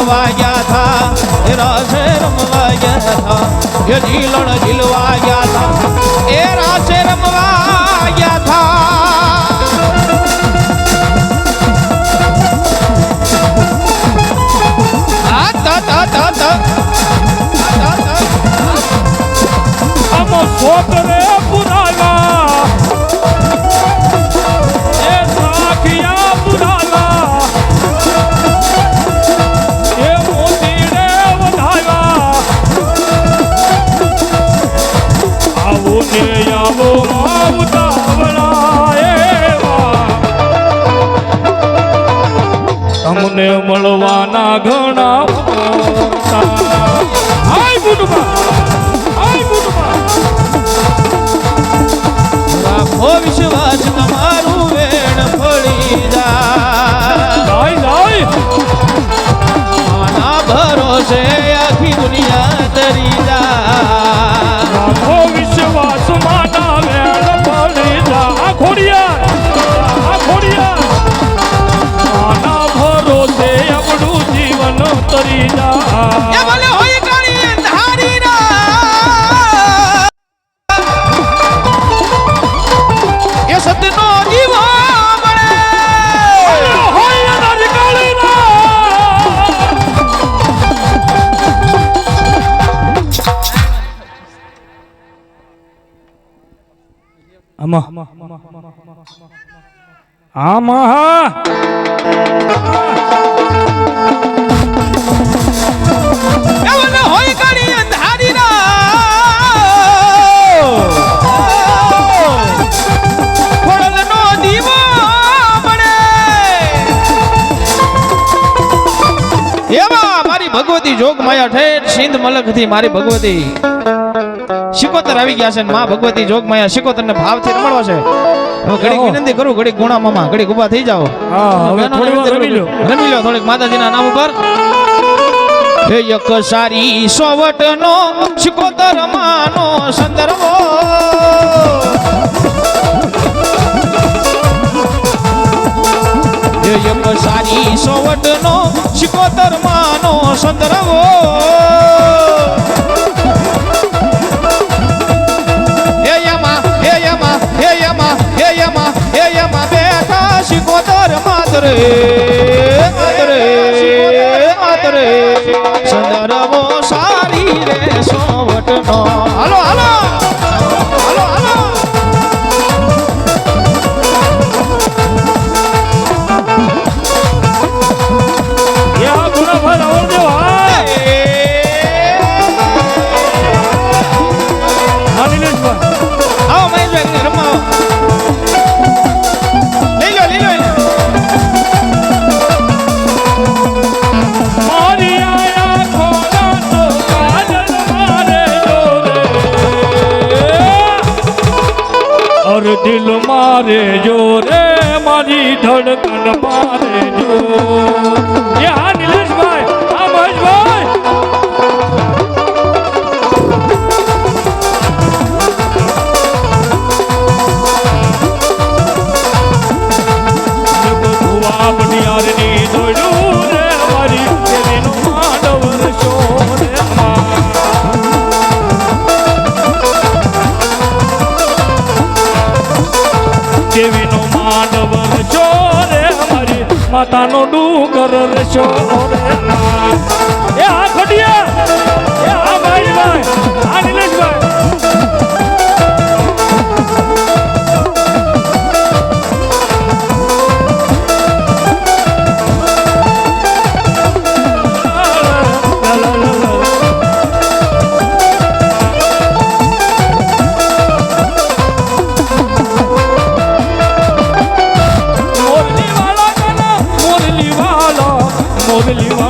ઝીલવા ગયા થા રાસે રમવા ગયા થા, એ ઝીલણ ઝીલવા ગયા થા એ રાસે રમવા ગયા થા છોકરે પુરાલા તમને મળવાના ઘણા. હાય રાખો વિશ્વાસ તમારું વેણ પડી જાય. ભરોસે આખી દુનિયા તરી જાય. આમાં આમાં. ભગવતી જોગ માયા ઠેઠ સિંધ મલકથી મારી ભગવતી. શિકોતર આવી ગયા છે માં ભગવતી જોગ માયા શિકોતર ને ભાવથી રમણવા છે. હવે ઘડીક વિનંતી કરું ઘડીક ગુણા મામા ઘડીક ઊભા થઈ જાઓ. હવે થોડી રમી લો રમી લો થોડીક માતાજીના નામ ઉપર. એક સારી સોવટ નો શિકોતર માનો સંદર્ભો. સારી સોવટ નો શિકોતર માનો સંદરવો શિકોતર માતરે માતરે માતરે. સંદર્ભો સારી રે સોવટનો. હાલો હાલો. મારે જોરે મારી ધડકન મારે જો. એ હા નિલેશભાઈ હા મહેશભાઈ. 我们女王。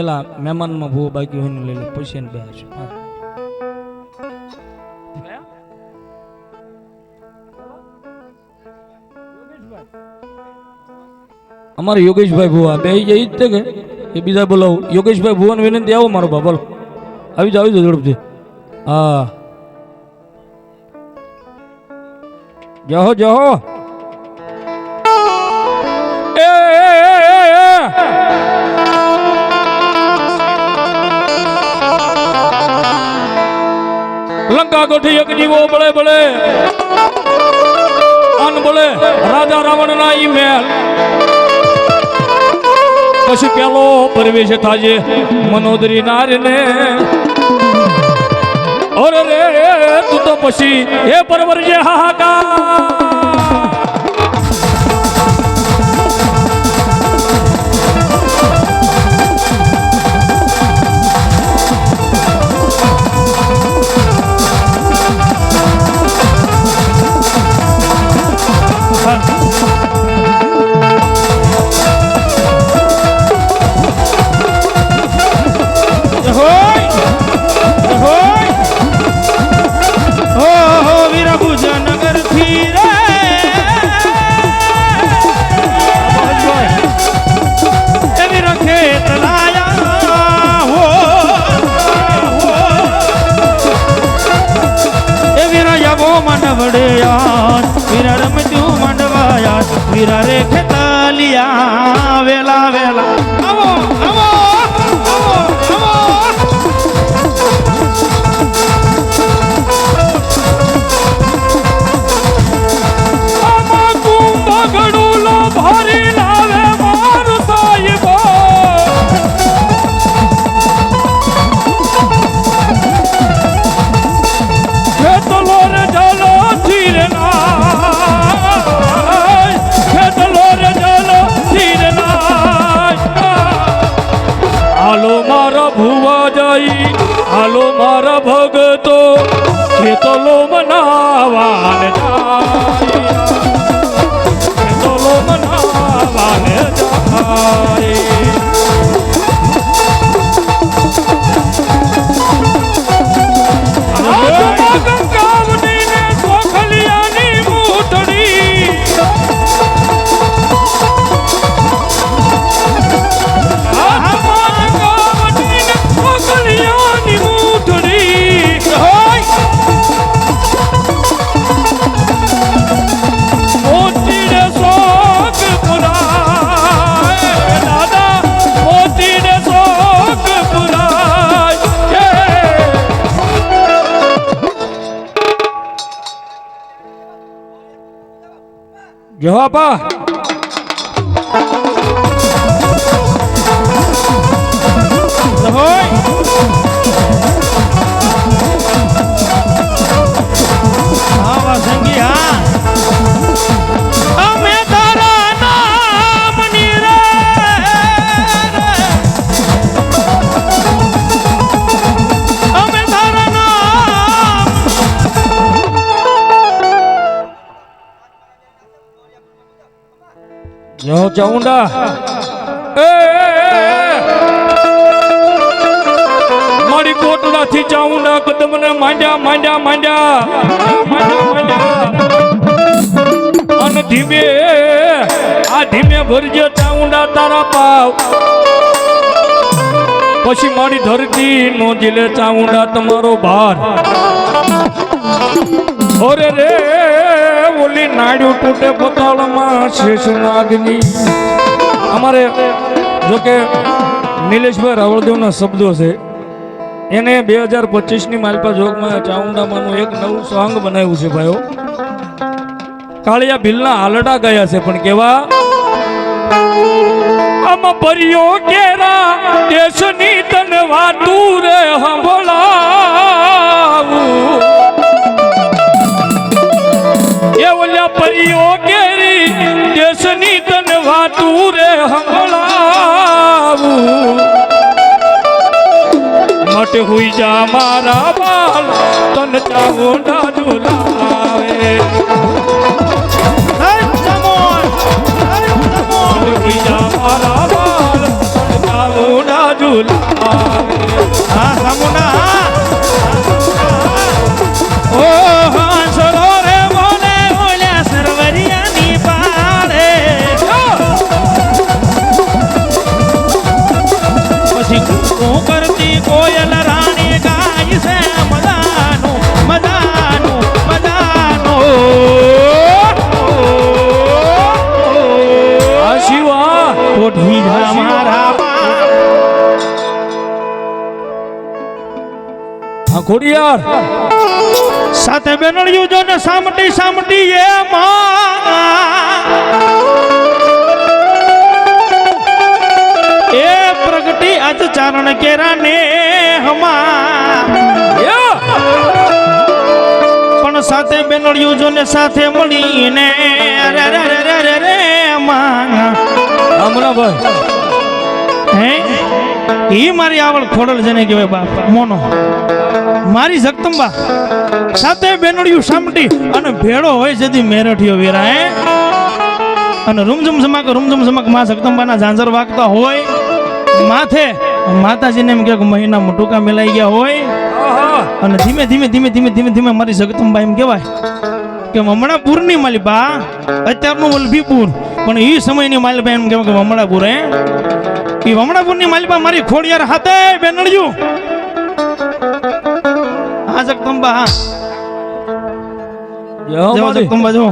પેલા મહેમાનમાં ભૂ બાકી હોય લઈ લે પછી બે હા. અમારે યોગેશભાઈ ભુવા, બે જઈ જ તે કે? એ બીજા બોલાવું. યોગેશભાઈ ભુવાને વિનંતી આવો મારો બાબા બોલો. આવી જાઓ આવી જાઓ, ઝડપથી. હા. જહો જહો લંકા ગોઠી એક જીવો બળે બળે. અન બળે રાજા રાવણ ના ઈ મેલ. પછી પેલો પરવેશ થાજે મનોદરી નાર ને અરે રે, તું તો પછી હે પરવર જે હાહાકાર. જવાબ આ જો ચાઉંડા. મારી કોટડાથી ચાઉંડા કદમને માંડ્યા માંડ્યા માંડ્યા. માંડ્યા માંડ્યા અને ધીમે, આ ધીમે ભરજે ચાઉંડા તારા પાવ. પછી મારી ધરતી નો જીલે ચાઉંડા તમારો ભાર. ઓરે રે ઓલી નાડ્યું તૂટે પોતાળમાં શેષનાગની. અમારે જોકે નિલેશભાઈ રાવળદેવના શબ્દો છે. એને બે હજાર પચીસની માલપા જોગમાં ચાઉંડામાંનું એક નવું સોંગ બનાવ્યું છે ભાઈઓ. કાળિયા ભીલના હાલડા ગયા છે, પણ કેવા? આમ પરિયો કેરા દેશની તન વાતું રે હંભળાવું પરિયો કેરી દેશની તન વાતું રે હંભળાવું. મટ હુઈ જા મારા બાલ તન ચામુંડા ઝુલાવે હુઈ જા મારા બાલ તન ચામુંડા ઝુલાવે હા સમુના હા. જા મારા બા. ખોડિયાર. સાથે બેનળિયું જો ને સામટી સામટી એ એ પ્રગટી આજ ચારણ કેરા ને હમા સાથે બેનળિયું જો ને સાથે મળીને રે રે રે રે રે માં હમણાં ભાઈ હે? એ મારી આવડ ખોડલ જેને કહેવાય બાપ. મોનો. મારી જગતંબા સાથે બેનડિયું સામટી અને ભેળો હોય જેથી મેરઠિયો વેરા અને રૂમઝમ ઝમાક રૂમઝમ ઝમાકમાં જગદંબાના ઝાંઝર વાગતા હોય. માથે માતાજીને એમ કે મહિના મોટુકા મેલાઈ ગયા હોય. અને ધીમે ધીમે ધીમે ધીમે ધીમે ધીમે મારી જગતંબા એમ કહેવાય કે હમણાં પૂરની માલિબા અત્યારનું વલભીપુર. પણ એ સમયની માલિબા એમ કેવું કે વમણાપુર હે? એ વમણાપુરની માલિબા મારી ખોડિયાર હાથે બેનડ્યું હા જગદંબા હા. મારી. જગદંબા જો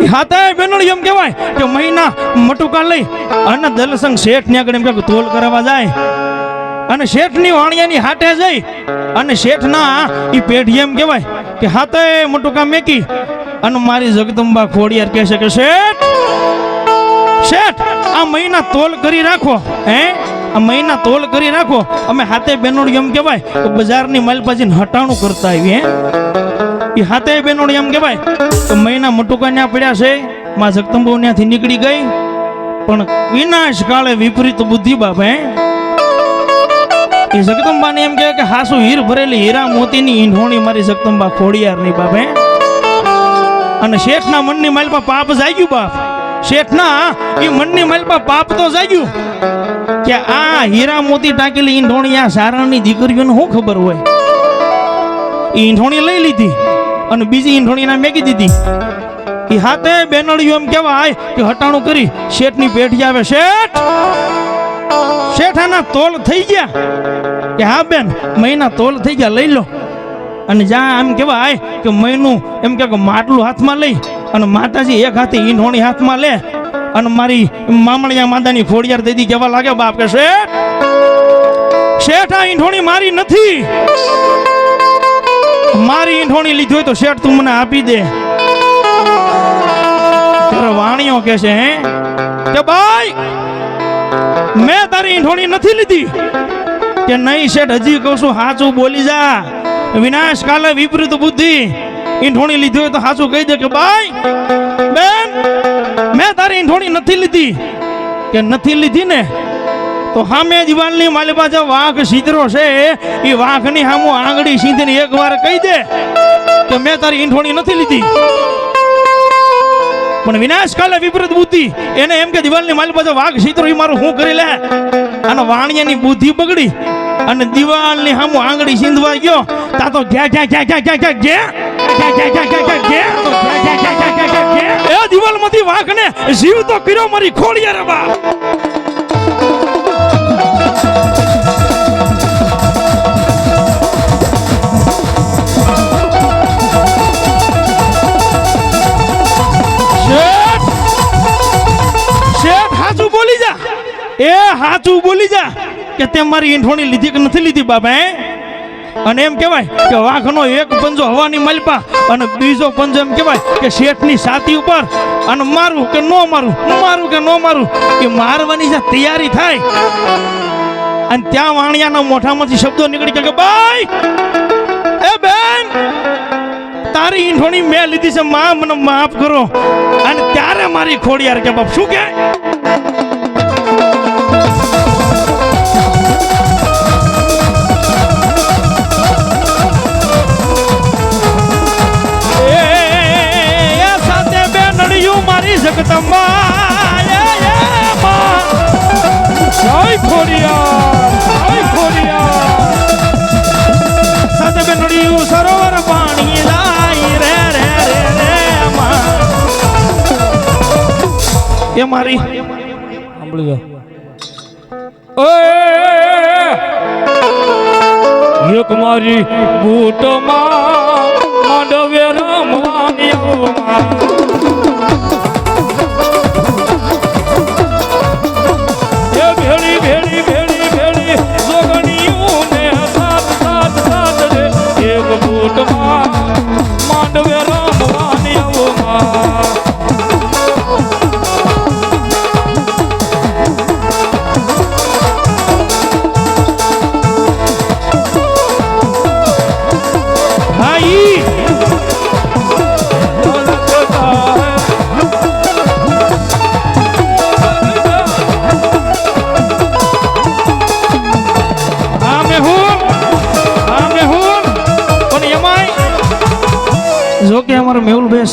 એ હાથે બેનડ્યું એમ કહેવાય કે મહિના મટુકા લઈ અને દલસંગ શેઠ ને આગળ એમ કે તોલ કરાવવા જાય. અને શેઠની વાણિયાની હાટે જઈ અને શેઠના એ પેઢી એમ કહેવાય કે હાથે મટુકા મેકી અને મારી જગદંબા ખોડિયાર કહે છે કે શેઠ શેઠ, આ મહિના તોલ કરી રાખો, હે? આ મહિના તોલ કરી રાખો. અમે હાથે બેનોડ એમ કહેવાય, તો બજારની માલપાજીને હટાણું કરતા આવીએ એ હાથે બેનોડ એમ કહેવાય, તો મહિના મટુકા ત્યાં પડ્યા છે, માં જગદંબો ત્યાંથી નીકળી ગઈ. પણ વિનાશ કાળે વિપરીત બુદ્ધિ બાપ, હે? એ જગદંબાને એમ કહેવાય કે હાસુ હીર ભરેલી હીરા મોતીની ઈંઢોણી મારી જગદંબા ખોડિયારની બાપ, હે? અને શેઠના મનની માલમાં પાપ જાગ્યું બાપ. શેઠના, એ મનની માલમાં પાપ તો જાગ્યું. કે આ હીરા મોતી ટાંકેલી ઈંધોણી આ સારણની દીકરીઓને શું ખબર હોય? એ ઈંઢોણી લઈ લીધી અને બીજી ઈંઢોણીને મેકી દીધી. એ હાથે બેનળિયું એમ કહેવાય કે હટાણું કરી, શેઠની પેઠી આવે. શેઠ! શેઠ આના તોલ થઈ ગયા. કે હા બેન, મહિના તોલ થઈ ગયા, લઈ લો. અને જ્યાં એમ કહેવાય કે મહિનું એમ કે માટલું હાથમાં લઈ અને માતાજી એક હાથે ઈંઢોણી હાથમાં લે અને મારી મામણિયા માદાની ફોડિયાર દીદી કહેવા લાગે બાપ કે શેઠ? શેઠ, આ ઈંઢોણી મારી નથી. મારી ઈંઢોણી લીધી હોય તો શેઠ તું મને આપી દે. વાણીઓ કે છે, હે? કે ભાઈ, મેં તારી ઈંઢોણી નથી લીધી. કે નહીં શેઠ, હજી કહું છું સાચું બોલી જા. વિનાશ કાલે વિપરીત બુદ્ધિ. ઈંઢોણી લીધી હોય તો સાચું કહી દે કે ભાઈ, બેન, મેં તારી ઈંઢોણી નથી લીધી. કે નથી લીધી ને, તો સામે દિવાલની માલી પાસે વાઘ સીધરો છે. એ વાઘની સામું આંગળી સીધીને એક વાર કહી દે કે મેં તારી ઈંઢોણી નથી લીધી. પણ વિનાશ કાલે વિપરીત બુદ્ધિ, એને એમ કે દિવાલની માલી પાસે વાઘ સીધરો એ મારું શું કરી લે? અને વાણિયાની બુદ્ધિ બગડી અને દિવાલની સામું આંગળી સીંધવા ગયો. તા તો ઘ્યા ઘ્યા ઘ્યા ઘ્યા ઘ્યા ઘ્યા એ દિવાલમાંથી વાઘને જીવ તો પીરો મારી ખોળીએ રબા એ હાચું બોલી જા કે તે મારી ઈંઠોણી લીધી કે નથી લીધી બાબા અને એમ કહેવાય કે વાઘનો એક પંજો હવાની મલપા અને બીજો પંજો એમ કહેવાય કે શેઠની સાતી ઉપર. અને મારું કે નો મારું મારું કે નો મારું, એ મારવાની જે તૈયારી થાય. અને ત્યાં વાણિયાના મોઢામાંથી શબ્દો નીકળી ગયા કે, ભાઈ, એ બેન, તારી ઈંઠોણી મેં લીધી છે મા મને માફ કરો. અને ત્યારે મારી ખોડિયાર કે, બાપ, શું કે? જય ખોડિયા જય ખોડિયા સદગનડિયું પાણી લાઈ રે રે રે રે મારી સાંભળી લો ઓય એક મારી બૂટમાં મડવે રમવાની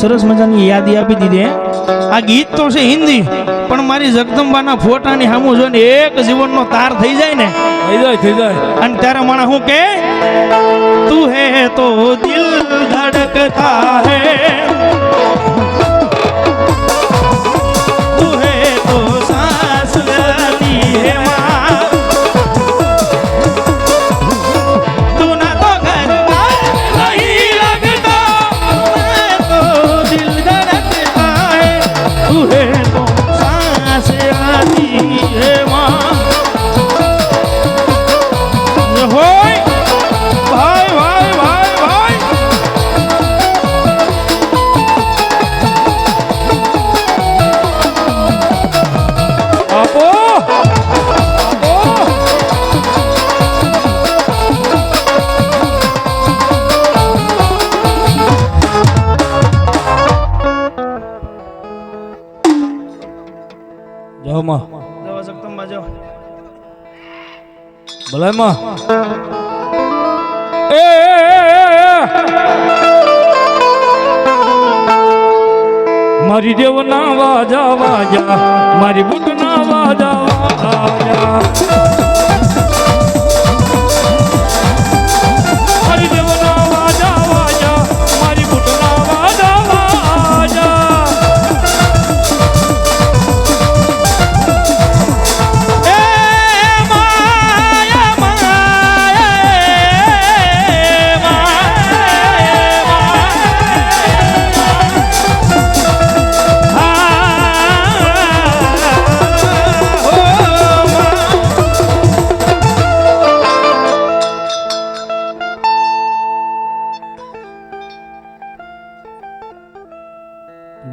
સરસ મજાની યાદી આપી દીધી આ ગીત તો છે હિન્દી પણ મારી જગદંબાના ફોટાની સામું જોઈને એક જીવનનો તાર થઈ જાય ને. થઈ જાય થઈ જાય. અને ત્યારે માણસ હું કે તું હે તો દિલ ધડકતા હે. તું હે તો સાસ હે. મારી દેવના વાજા વાજા મારી બુટના વાજા વાજા.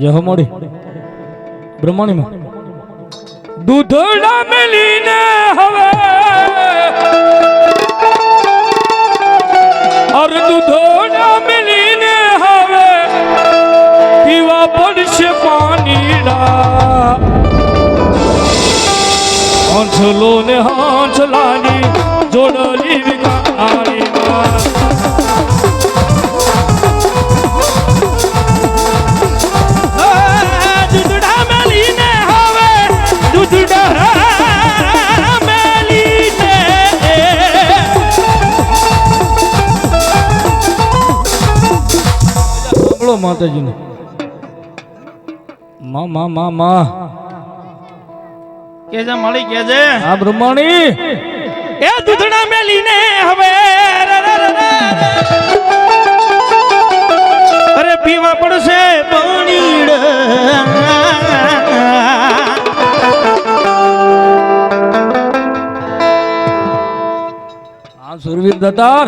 જય હો મોડી. બ્રહ્માણીમાં. દૂધડા મેલીને હવે. અર દૂધડા મેલીને હવે. પીવા પડશે પાણીડા હંસલો ને હંસલાની જોડલી વિકારીમાં સાંભળો માતાજીને. માં માં માં માં. કે માળી કેજે. આ બ્રહ્માણી. એ દૂધણા મેલીને હવે. અરે પીવા પડશે પાણી આ સુરવીર દતાર.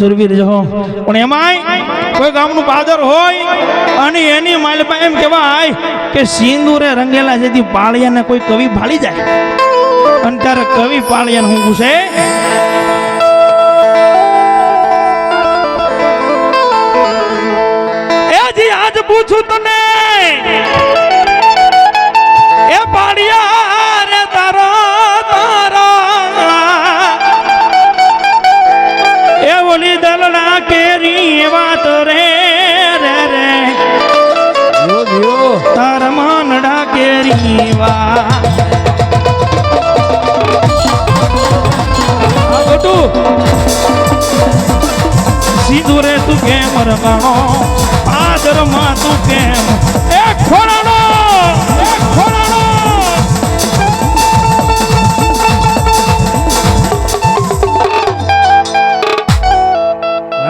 સુરવીર જો પણ એમાંય કોઈ ગામનું પાદર હોય અને એની માલપા એમ કહેવાય કે સિંદૂરે રંગેલા જેથી પાળિયાને કોઈ કવિ ભાળી જાય. અને ત્યારે કવિ પાળિયાને હું પૂછે પૂછું સીધું રે તું કેમ રમાણો? આદરમાં તું કેમ? એ ખોળાણો એ ખોળાણો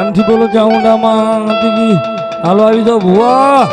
એમથી બોલો ચાઉંડામાં દીદી હાલો આવી જાઓ ભુવા.